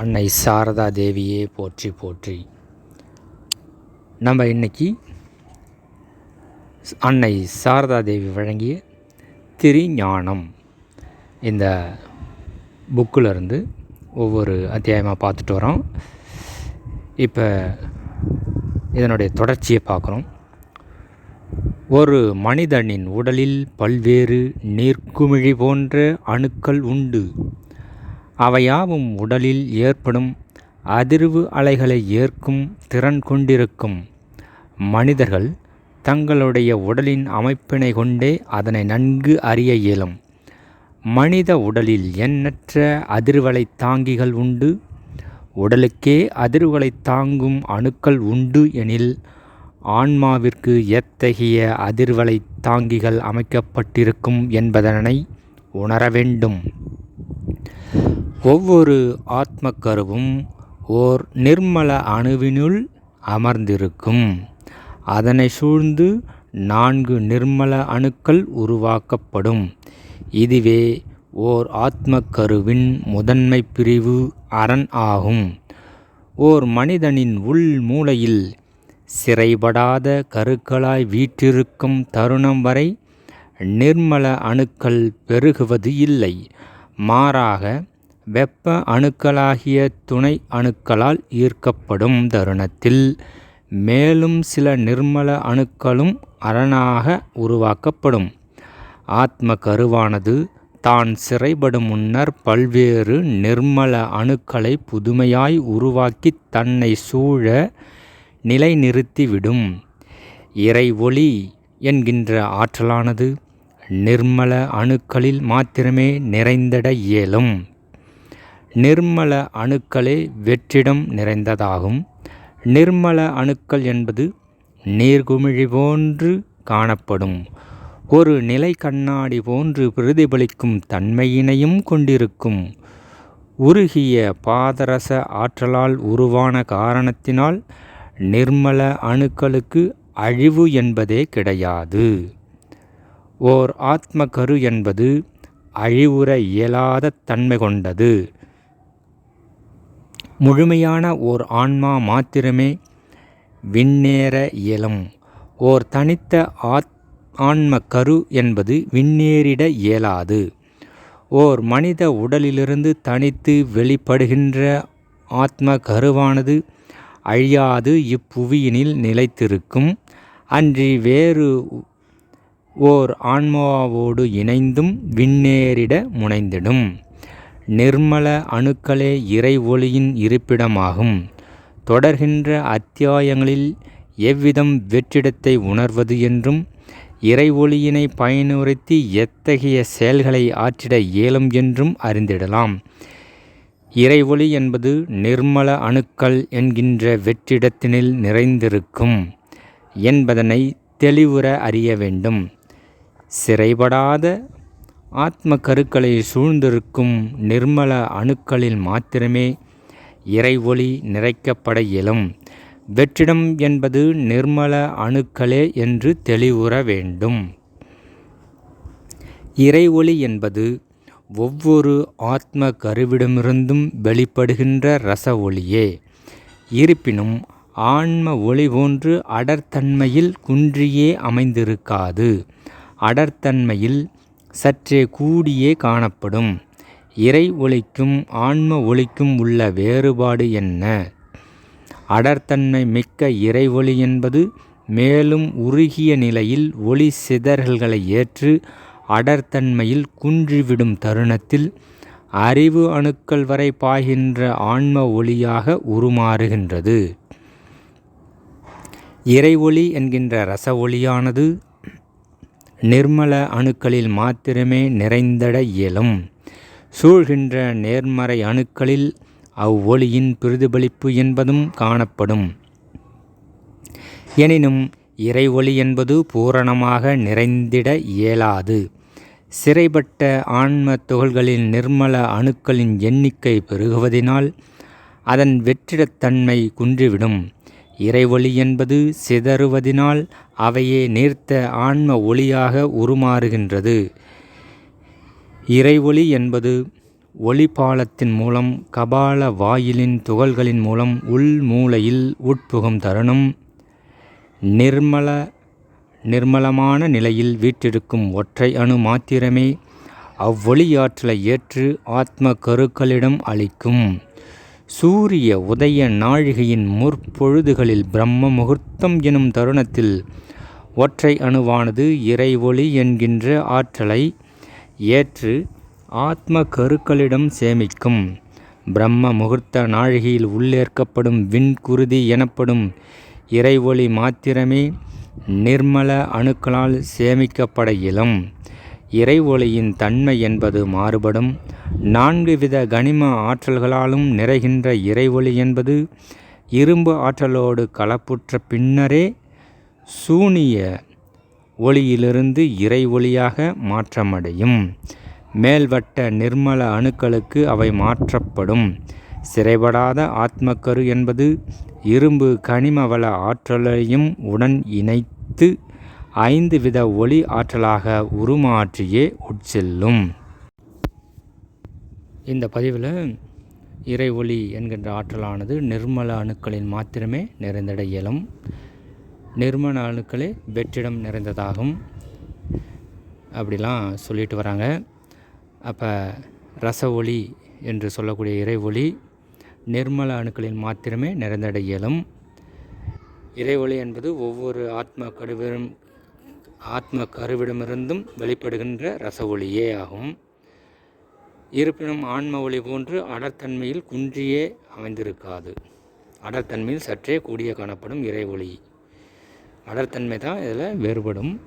அன்னை சாரதா தேவியே போற்றி போற்றி. நம்ம இன்னைக்கு அன்னை சாரதா தேவி வழங்கிய திரிஞானம் இந்த புக்கில் இருந்து ஒவ்வொரு அத்தியாயமாக பார்த்துட்டு வரோம். இப்போ இதனுடைய தொடர்ச்சியை பார்க்குறோம் ஒரு மனிதனின் உடலில் பல்வேறு நீர்க்குமிழி போன்ற அணுக்கள் உண்டு. அவையாவும் உடலில் ஏற்படும் அதிர்வு அலைகளை ஏற்கும் திறன் கொண்டிருக்கும். மனிதர்கள் தங்களுடைய உடலின் அமைப்பினை கொண்டே அதனை நன்கு அறிய இயலும். மனித உடலில் எண்ணற்ற அதிர்வலை தாங்கிகள் உண்டு. உடலுக்கே அதிர்வுகளை தாங்கும் அணுக்கள் உண்டு எனில் ஆன்மாவிற்கு எத்தகைய அதிர்வலை தாங்கிகள் அமைக்கப்பட்டிருக்கும் என்பதனை உணர வேண்டும் ஒவ்வொரு ஆத்மக்கருவும் ஓர் நிர்மல அணுவினுள் அமர்ந்திருக்கும். அதனை சூழ்ந்து நான்கு நிர்மல அணுக்கள் உருவாக்கப்படும். இதுவே ஓர் ஆத்மக்கருவின் முதன்மை பிரிவு அரண் ஆகும். ஓர் மனிதனின் உள் மூளையில் சிறைபடாத கருக்களாய் வீற்றிருக்கும் தருணம் வரை நிர்மல அணுக்கள் பெருகுவது இல்லை. மாறாக வெப்ப அணுக்களாகிய துணை அணுக்களால் ஈர்க்கப்படும் தருணத்தில் மேலும் சில நிர்மல அணுக்களும் அரணாக உருவாக்கப்படும். ஆத்ம கருவானது தான் சிறைபடும் முன்னர் பல்வேறு நிர்மல அணுக்களை புதுமையாய் உருவாக்கி தன்னை சூழ நிலைநிறுத்திவிடும். இறை ஒளி என்கின்ற ஆற்றலானது நிர்மல அணுக்களில் மாத்திரமே நிறைந்திட இயலும். நிர்மல அணுக்களே வெற்றிடம் நிறைந்ததாகும். நிர்மல அணுக்கள் என்பது நீர்குமிழி போன்று காணப்படும். ஒரு நிலை கண்ணாடி போன்று பிரதிபலிக்கும் தன்மையினையும் கொண்டிருக்கும். உருகிய பாதரச ஆற்றலால் உருவான காரணத்தினால் நிர்மல அணுக்களுக்கு அழிவு என்பதே கிடையாது. ஓர் ஆத்ம கரு என்பது அழிவுற இயலாத தன்மை கொண்டது. முழுமையான ஓர் ஆன்மா மாத்திரமே விண்ணேற இயலும். ஓர் தனித்த ஆத் ஆன்ம கரு என்பது விண்ணேறிட இயலாது. ஓர் மனித உடலிலிருந்து தனித்து வெளிப்படுகின்ற ஆத்ம கருவானது அழியாது இப்புவியினில் நிலைத்திருக்கும். அன்றி வேறு ஓர் ஆன்மாவோடு இணைந்தும் விண்ணேறிட முனைந்திடும். நிர்மல அணுக்களே இறை ஒளியின் இருப்பிடமாகும். தொடர்கின்ற அத்தியாயங்களில் எவ்விதம் வெற்றிடத்தை உணர்வது என்றும் இறை ஒளியினை பயனுறுத்தி எத்தகைய செயல்களை ஆற்றிட இயலும் என்றும் அறிந்திடலாம். இறை ஒளி என்பது நிர்மல அணுக்கள் என்கின்ற வெற்றிடத்தினில் நிறைந்திருக்கும் என்பதனை தெளிவுற அறிய வேண்டும். சிறைபடாத ஆத்ம கருக்களை சூழ்ந்திருக்கும் நிர்மல அணுக்களில் மாத்திரமே இறை ஒளி நிறைக்கப்பட இயலும். வெற்றிடம் என்பது நிர்மல அணுக்களே என்று தெளிவுற வேண்டும். இறை ஒளி என்பது ஒவ்வொரு ஆத்ம கருவிடமிருந்தும் வெளிப்படுகின்ற ரச ஒளியே இருப்பினும் ஆன்ம ஒளி போன்று அடர்த்தன்மையில் குன்றியே அமைந்திருக்காது. அடர்த்தன்மையில் சற்றே கூடியே காணப்படும். இறை ஒளிக்கும் ஆன்ம ஒளிக்கும் உள்ள வேறுபாடு என்ன? அடர்த்தன்மை மிக்க இறை ஒளி என்பது மேலும் உருகிய நிலையில் ஒளி சிதறல்களை ஏற்று அடர்த்தன்மையில் குன்றிவிடும் தருணத்தில் அறிவு அணுக்கள் வரை பாய்கின்ற ஆன்ம ஒளியாக உருமாறுகின்றது. இறை ஒளி என்கின்ற ரச ஒளியானது நிர்மல அணுக்களில் மாத்திரமே நிறைந்தட இயலும். சூழ்கின்ற நேர்மறை அணுக்களில் அவ்வொளியின் பிரதிபலிப்பு என்பதும் காணப்படும். எனினும் இறை ஒளி என்பது பூரணமாக நிறைந்திட இயலாது. சிறைப்பட்ட ஆன்ம துகள்களின் நிர்மல அணுக்களின் எண்ணிக்கை பெருகுவதினால் அதன் வெற்றிடத்தன்மை குன்றிவிடும். இறைவொளி என்பது சிதறுவதினால் அவையே நீர்த்த ஆன்ம ஒளியாக உருமாறுகின்றது. இறைவொளி என்பது ஒளிபாலத்தின் மூலம் கபால வாயிலின் துகள்களின் மூலம் உள்மூலையில் உட்புகும் தருணம். நிர்மல நிர்மலமான நிலையில் வீற்றிருக்கும் ஒற்றை அணு மாத்திரமே அவ்வொளியாற்றலை ஏற்று ஆத்ம கருக்களிடம் அளிக்கும். சூரிய உதய நாழிகையின் முற்பொழுதுகளில் பிரம்ம முகூர்த்தம் எனும் தருணத்தில் ஒற்றை அணுவானது இறை ஒளி என்கின்ற ஆற்றலை ஏற்று ஆத்ம கருக்களிடம் சேமிக்கும். பிரம்ம முகூர்த்த நாழிகையில் உள்ளேற்கப்படும் விண்குருதி எனப்படும் இறை ஒளி மாத்திரமே நிர்மல அணுக்களால் சேமிக்கப்பட இயலும். இறை ஒளியின் தன்மை என்பது மாறுபடும். நான்கு வித கனிம ஆற்றல்களாலும் நிறைகின்ற இறை ஒளி என்பது இரும்பு ஆற்றலோடு கலப்புற்ற பின்னரே சூனிய ஒளியிலிருந்து இறை ஒளியாக மாற்றமடையும். மேல்வட்ட நிர்மல அணுக்களுக்கு அவை மாற்றப்படும். சிறைபடாத ஆத்மக்கரு என்பது இரும்பு கனிமவள ஆற்றலையும் உடன் இணைத்து ஐந்து வித ஒளி ஆற்றலாக உருமாற்றியே உட்செல்லும். இந்த பதிவில் இறை ஒளி என்கின்ற ஆற்றலானது நிர்மல அணுக்களில் மாத்திரமே நிறைந்திட இயலும். நிர்மல அணுக்களே வெற்றிடம் நிறைந்ததாகும். அப்படிலாம் சொல்லிட்டு வராங்க. அப்போ ரச ஒளி என்று சொல்லக்கூடிய இறை ஒளி நிர்மல அணுக்களில் மாத்திரமே நிறைந்திட இயலும். இறை ஒளி என்பது ஒவ்வொரு ஆத்மா கடுவரும் ஆத்ம கருவிடமிருந்தும் வெளிப்படுகின்ற ரச ஒளியே ஆகும். இருப்பினும் ஆன்ம ஒளி போன்று அடர்த்தன்மையில் குன்றியே அமைந்திருக்காது. அடர்த்தன்மையில் சற்றே கூடிய காணப்படும் இறை ஒளி. அடர்த்தன்மை தான் இதில் வேறுபடும்.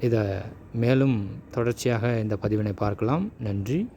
இதை மேலும் தொடர்ச்சியாக இந்த பதிவினை பார்க்கலாம். நன்றி.